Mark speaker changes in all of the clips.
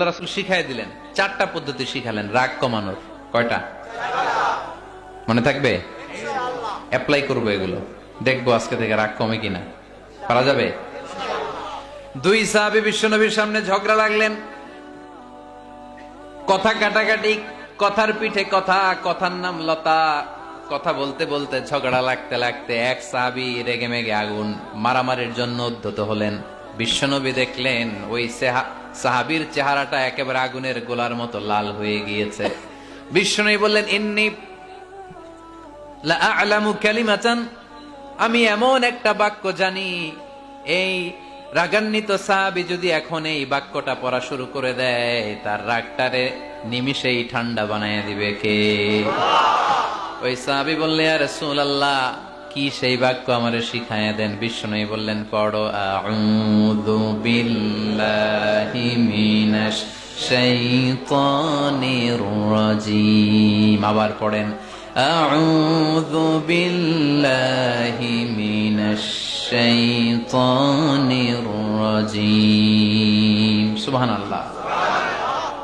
Speaker 1: আল্লাহ রাসুল শিখাই দিলেন চারটা পদ্ধতি শিখালেন রাগ কমানোর কয়টা? মনে থাকবে? অ্যাপ্লাই করব এগুলো। দেখব আজকে থেকে রাগ কমে কিনা। পারা যাবে? দুই সাহাবি বিশ্বনবীর সামনে ঝগড়া লাগলেন। কথা কাটাকাটি কথার পিঠে কথা কথার নাম লতা কথা বলতে বলতে ঝগড়া লাগতে লাগতে এক সাহাবি রেগে মেগে আগুন মারামারির জন্য উদ্ধত হলেন। বিশ্বনবী দেখলেন ওই সেহা- সাহাবীর চেহারাটা একেবারে আগুনের গোলার মতো লাল হয়ে গিয়েছে। বিশ্বনবী বললেন, ইন্নি আ'লামু কালিমাতান, আমি এমন একটা বাক্য জানি, এই রাগান্বিত সাহাবি যদি এখন এই বাক্যটা পড়া শুরু করে দেয়, তার রাগটারে নিমিষেই ঠান্ডা বানায় দিবে কে? ওই সাহাবি বললে আর রাসূলুল্লাহ, কি সেই বাক্য আমার শিখাইয়া দেন? বিষ্ণু বললেন, পড়ো, আউযু মিনাশ শাইতানির রাজিম আবার পড়েন أعوذ بالله من الشيطان الرجيم سبحان الله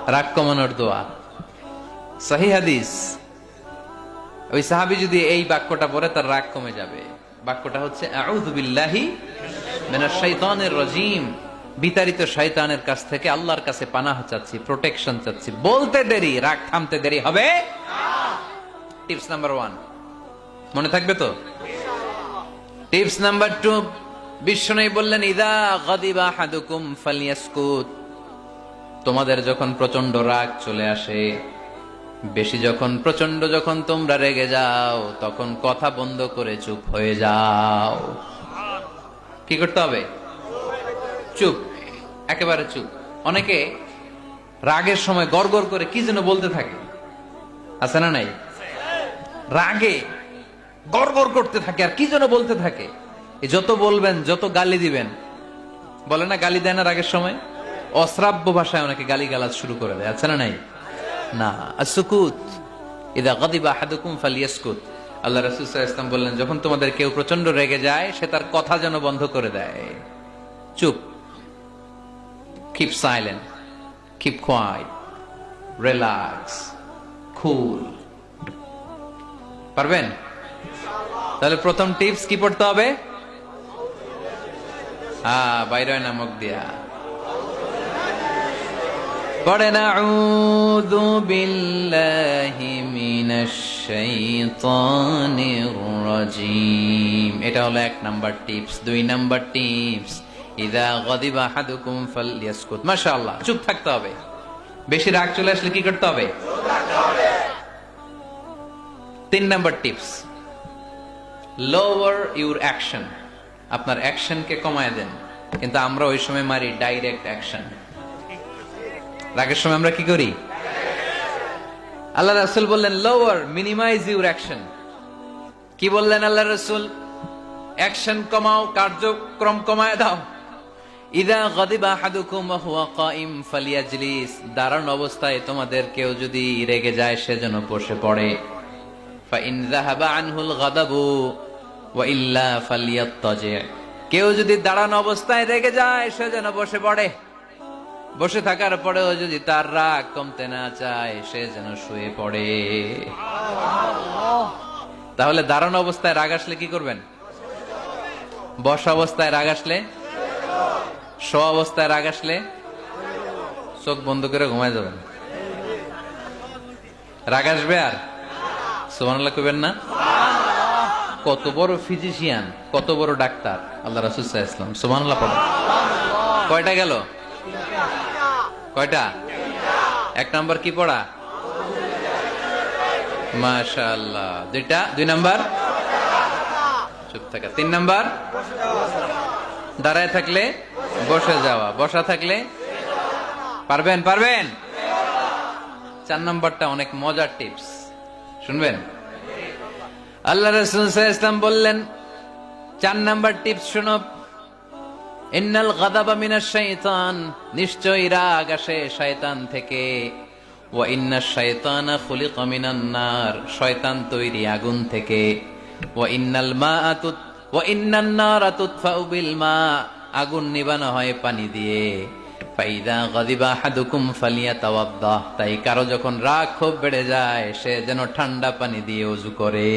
Speaker 1: রাগ কমানোর দোয়া সহি হাদিস ওই সাহাবি যদি এই বাক্যটা পড়ে তার রাগ কমে যাবে বাক্যটা হচ্ছে আউযু বিল্লাহি মিনাশ শাইতানির রাজিম বিতাড়িত শয়তানের কাছ থেকে আল্লাহর কাছে পানাহ চাচ্ছি প্রোটেকশন চাচ্ছি। বলতে দেরি, রাগ থামতে দেরি হবে? Tips number one. মনে থাকবে তো? টিপস নাম্বার টু, বিশ্বনবী বললেন, ইদা গাদিবা হাদুকুম ফালিয়াসকুত। তোমাদের যখন প্রচণ্ড রাগ চলে আসে, বেশি যখন প্রচণ্ড যখন তোমরা রেগে যাও, তখন কথা বন্ধ করে চুপ হয়ে যাও। কি করতে হবে? চুপ, একেবারে চুপ। অনেকে রাগের সময় গড়গড় করে কি যেন বলতে থাকে। আছে না নাই? রাগে গড়গড় করতে থাকে আর কি যেন বলতে থাকে। যত বলবেন, যত গালি দিবেন, বলে না গালি দেয় না রাগের সময়? অশ্রাব্য ভাষায় অনেকে গালি গালাজ শুরু করে দেয়, আছে না নাই? না সুকুত, ইদা গদিবা হাদুকুম ফালিয়াসকুত। আল্লাহ রাসূল আলাইহি বললেন, যখন তোমাদের কেউ প্রচণ্ড রেগে যায়, সে তার কথা যেন বন্ধ করে দেয়। চুপ। Keep silent keep quiet relax cool পারবেন? তাহলে প্রথম টিপস কি পড়তে হবে? হ্যাঁ বাইরে নামক দিয়া। পড়েন আউযু বিল্লাহি মিনাশ শাইতানির রাজিম। এটা হলো এক নাম্বার টিপস দুই নাম্বার টিপস ইদা গদিবা আহাদুকুম ফালইয়াসকুত। মাশাআল্লাহ, চুপ থাকতে হবে। বেশি রাগ চলে আসলে কি করতে হবে? তিন number tips. Lower your action আপনার অ্যাকশনকে কমায় দেন। কিন্তু আমরা ওই সময় মারি ডাইরেক্ট অ্যাকশন রাগের সময় আমরা কি করি? আল্লাহ রাসুল বললেন লোয়ার মিনিমাইজ ইউর অ্যাকশন কি বললেন আল্লাহ রসুল? অ্যাকশন কমাও, কার্যক্রম কমায় দাও। ইদা গদিবা হাদুকুম হুয়া কাইম ফালিয়াজলিস। দাঁড়ান অবস্থায় তোমাদের কেউ যদি রেগে যায় সেজন্য বসে পড়ে। ফাইন যাহাবা আনহুল গাদাবু ওয়া ইল্লা ফালিয়াত্তাজি। কেউ যদি দাঁড়ানো অবস্থায় রেগে যায়, সে যেন বসে পড়ে। বসে থাকার পরেও যদি তার রাগ কমতে না চায়, সে যেন শুয়ে পড়ে। তাহলে দাঁড়ানো অবস্থায় রাগ আসলে কি করবেন? বসা অবস্থায় রাগ আসলে শো অবস্থায় রাগ আসলে চোখ বন্ধ করে ঘুমায় যাবেন। রাগ আসবে আর? সুবহানাল্লাহ কইবেন না? কত বড় ফিজিশিয়ান কত বড় ডাক্তার, আল্লাহ রাসূল সাল্লাল্লাহু আলাইহি ওয়াসাল্লাম। কয়টা গেল? কয়টা? এক নাম্বার কি পড়া? মাশাআল্লাহ। দুইটা? দুই নাম্বার? চুপ থাকা। তিন নাম্বার? দাঁড়ায় থাকলে বসে যাওয়া। বসা থাকলে? পারবেন পারবেন? চার নাম্বারটা অনেক মজার টিপস শুনবেন? আল্লাহ রসুল ইসলাম বললেন, চার নাম্বার টিপস শুনো। ইন্নাল গাদাবা মিনাশ শাইতান, নিশ্চয়ই রাগ আসে শয়তান থেকে। ওয়া ইন্না শাইতানা খুলিকা মিনান নার, শয়তান তৈরি আগুন থেকে। ওয়া ইন্নাল মাআতুত ওয়া ইন্নান নারা তুতফাউ বিল মা। আগুন নিবানো হয় পানি দিয়ে। ফাইদা গদিবা হাদুকুম ফালিয়া তাওয়াদ্দাহ তাই কারও যখন রাগ খুব বেড়ে যায় সে যেন ঠান্ডা পানি দিয়ে অজু করে।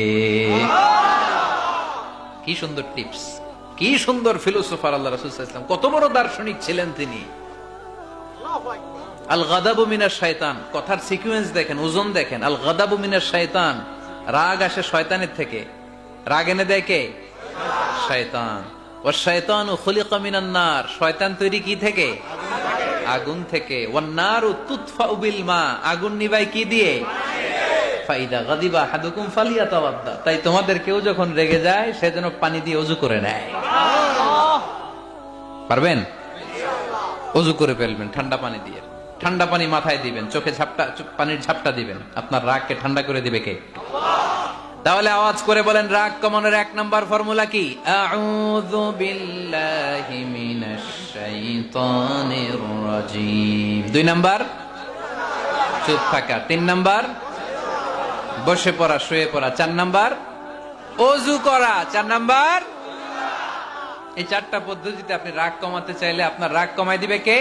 Speaker 1: কি সুন্দর টিপস। কি সুন্দর ফিলোসোফার আল্লাহ রাসূল ওয়াসাল্লাম। কত বড় দার্শনিক ছিলেন তিনি। আল গাদাবু মিনার শয়তান কথার সিকুয়েন্স দেখেন ওজন দেখেন। আল গাদাবু মিনার শয়তান রাগ আসে শয়তানের থেকে। রাগ এনে দেয় কে? শয়তান ও থেকে? আগুন থেকে। মা। আগুন নিবাই কি দিয়ে? তাই তোমাদের কেউ যখন রেগে যায়, সে যেন পানি দিয়ে অজু করে নেয়। পারবেন? অজু করে ফেলবেন, ঠান্ডা পানি দিয়ে। ঠান্ডা পানি মাথায় দিবেন, চোখে ঝাপটা পানির ঝাপটা দিবেন। আপনার রাগকে ঠান্ডা করে দিবে কে? তাহলে আওয়াজ করে বলেন, রাগ কমানোর এক নম্বর ফর্মুলা কি? দুই নাম্বার? চুপ থাকা। তিন নাম্বার? বসে পড়া, শুয়ে পড়া। চার নাম্বার? অজু করা। চার নাম্বার? এই চারটা পদ্ধতিতে আপনি রাগ কমাতে চাইলে আপনার রাগ কমাই দিবে কে?